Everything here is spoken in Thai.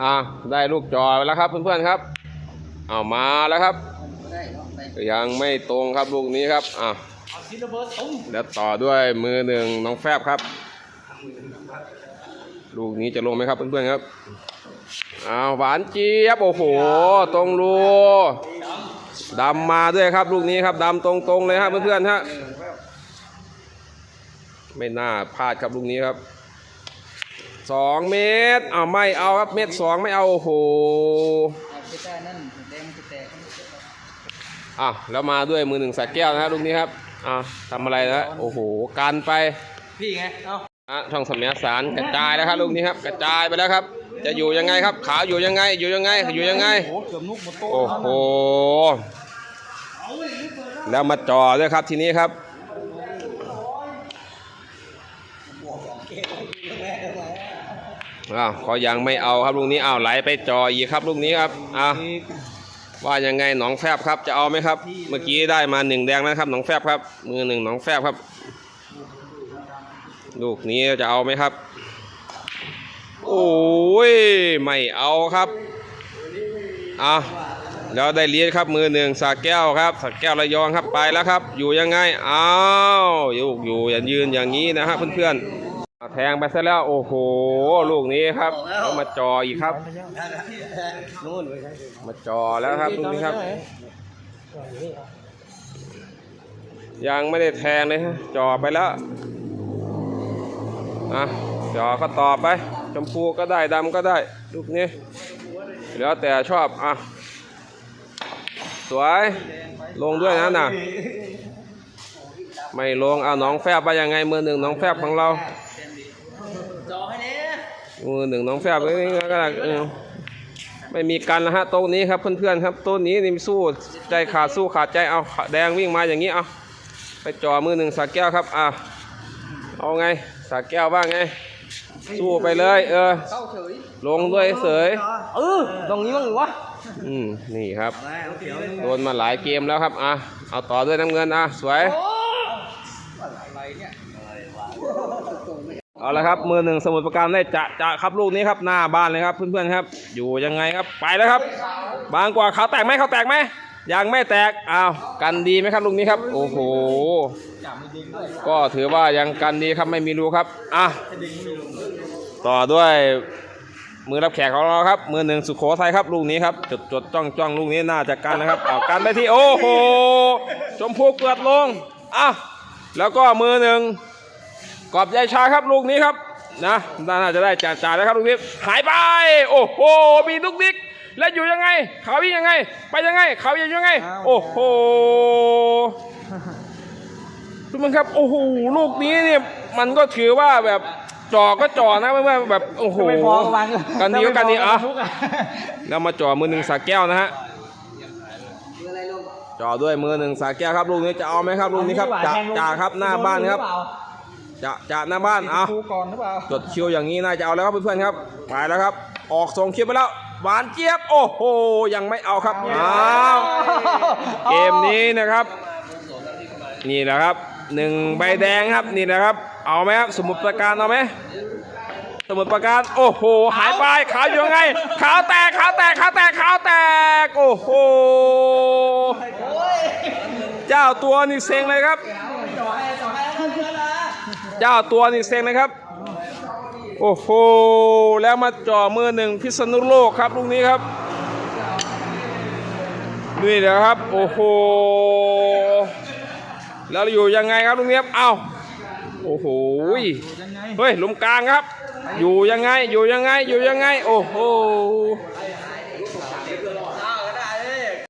อ่าได้ลูกจอไปแล้วครับเพื่อนๆครับเอามาแล้วครับ ยังไม่ตรงครับลูกนี้ครับอะแล้วต่อด้วยมือหนึ่งน้องแฟบครับ ลูกนี้จะลงไหมครับเพื่อนๆครับอ้าวหวานเจี๊ยบโอ้โห ตรงรูดำมาด้วยครับ ลูกนี้ครับดำตรงๆเลยครับเพื่อนๆฮะไม่น่าพลาดครับลูกนี้ครับ สองเมตรอ้าวไม่เอาครับเมตรสองไม่เอาโอ้โหไปใต้นั่นแดงจะแตกอะแล้วมาด้วยมือหนึ่งสายแก้วนะฮะลูกนี้ครับอะทำอะไรนะโอ้โหการไปพี่ไงเอ้าอะช่องสมัยสารกระจายแล้วครับลูกนี้ครับ กระจายไปแล้วครับ จะอยู่ยังไงครับ ขาอยู่ยังไง อยู่ยังไงอยู่ยังไงโอ้เกือบนุกหมดโต๊ะโอ้โหแล้วมาจ่อด้วยครับทีนี้ครับ อ้าวเขายังไม่เอาครับลูกนี้อ้าวไหลไปจ่ออีกครับลูกนี้ครับอะว่ายังไงหนองแฟบครับจะเอาไหมครับ เมื่อกี้ได้มาหนึ่งแดงนะครับหนองแฟบครับ มือหนึ่งหนองแฟบครับ ลูกนี้จะเอาไหมครับ โอ้ยไม่เอาครับอะแล้วได้เลี้ยครับมือหนึ่งสาแก้วครับสาแก้วระยองครับไปแล้วครับ อยู่ยังไงอ้าวอยู่อยู่อย่ายืนอย่างนี้นะฮะเพื่อนๆ ทงไปซะแล้วโอ้โห ลูกนี้ครับเอามาจออีกครับนู่นมาจอแล้วครับลูกนี้ครับ ยังไม่ได้แทงเลยฮะจอไปแล้วอะจอก็ต่อไป ชมพูก็ได้ดำก็ได้ ลูกนี้ แล้วแต่ชอบอะสวยลงด้วยนะน่ะไม่ลงเอาน้องแฟบไปยังไงมือหนึ่งน้องแฟบของเรา มือหนึ่งน้องแฟบนี่ก็ได้เออไม่มีกันแล้วฮะโต๊ะนี้ครับเพื่อนๆครับโต๊ะนี้นี่สู้ใจขาดสู้ขาดใจเอาแดงวิ่งมาอย่างนี้เอาไปจ่อมือหนึ่งสาแก้วครับอะเอาไงสาแก้วบ้างไงสู้ไปเลยเออเข้าเฉยลงด้วยเสยเออตรงนี้มั้งหรือวะอืมนี่ครับแล้วเขียวโดนมาหลายเกมแล้วครับอะเอาต่อด้วยน้ำเงินอะสวย อะไรเนี่ย เอาละครับมือหนึ่งสมุดประการได้จะจะครับลูกนี้ครับหน้าบ้านเลยครับเพื่อนๆครับ อยู่ยังไงครับไปแล้วครับ บางกว่าเขาแตกไหมเขาแตกไหมยังไม่แตกอ้าวกันดีไหมครับลูกนี้ครับ โอ้โห ก็ถือว่ายังกันดีครับไม่มีรูครับอะต่อด้วยมือรับแขกของเราครับ มือหนึ่งสุโขทัยครับลูกนี้ครับจดจดจ้องจ้องลูกนี้น่าจะกันนะครับเอากันไปที่โอ้โหชมพูเกิดลงอะแล้วก็มือหนึ่ง กอบยายชาครับลูกนี้ครับนะน่าจะได้จ่าจ่าแล้วครับลูกนี้หายไป โอ้โหมีลูกดิกแล้วอยู่ยังไง เขาวิ่งยังไง ไปยังไง เขาอยู่ยังไง โอ้โหทุกคนครับโอ้โหลูกนี้เนี่ยมันก็ถือว่าแบบจ่อก็จ่อนะไม่ว่าแบบโอ้โหไม่พอก็วางกันดีก็กันดีอะแล้วมาจ่อมือหนึ่งสาแก้วนะฮะอะไรลงจ่อด้วยมือหนึ่งสาแก้วครับลูกนี้จะเอาไหมครับลูกนี้ครับจ่าจ่าครับหน้าบ้านครับ จะจะหน้าบ้านเอาครูก่อนหรือเปล่าจดคิวอย่างนี้น่าจะเอาแล้วครับเพื่อนๆครับไปแล้วครับ ออกส่งคิวไปแล้วหวานเจี๊ยบโอ้โหยังไม่เอาครับอ้าวเกมนี้นะครับ นี่แหละครับหนึ่งใบแดงครับนี่แหละครับ เอาไหมครับสมุดประการเอาไหมสมุดประการโอ้โหหายไปขาวอยู่ยังไงขาวแตกขาวแตกขาวแตกขาวแตกโอ้โหเจ้าตัวนี่เซ็งเลยครับ ย่านเจ้าตัวนี่เซ็งเลยครับ โอ้โห แล้วมาจ่อมือหนึ่งพิษณุโลกครับลูกนี้ครับ นี่แหละครับ โอ้โห แล้วอยู่ยังไงครับลูกนี้ครับ เอ้า โอ้โห เฮ้ยลุมกลางครับ อยู่ยังไง อยู่ยังไง อยู่ยังไง โอ้โห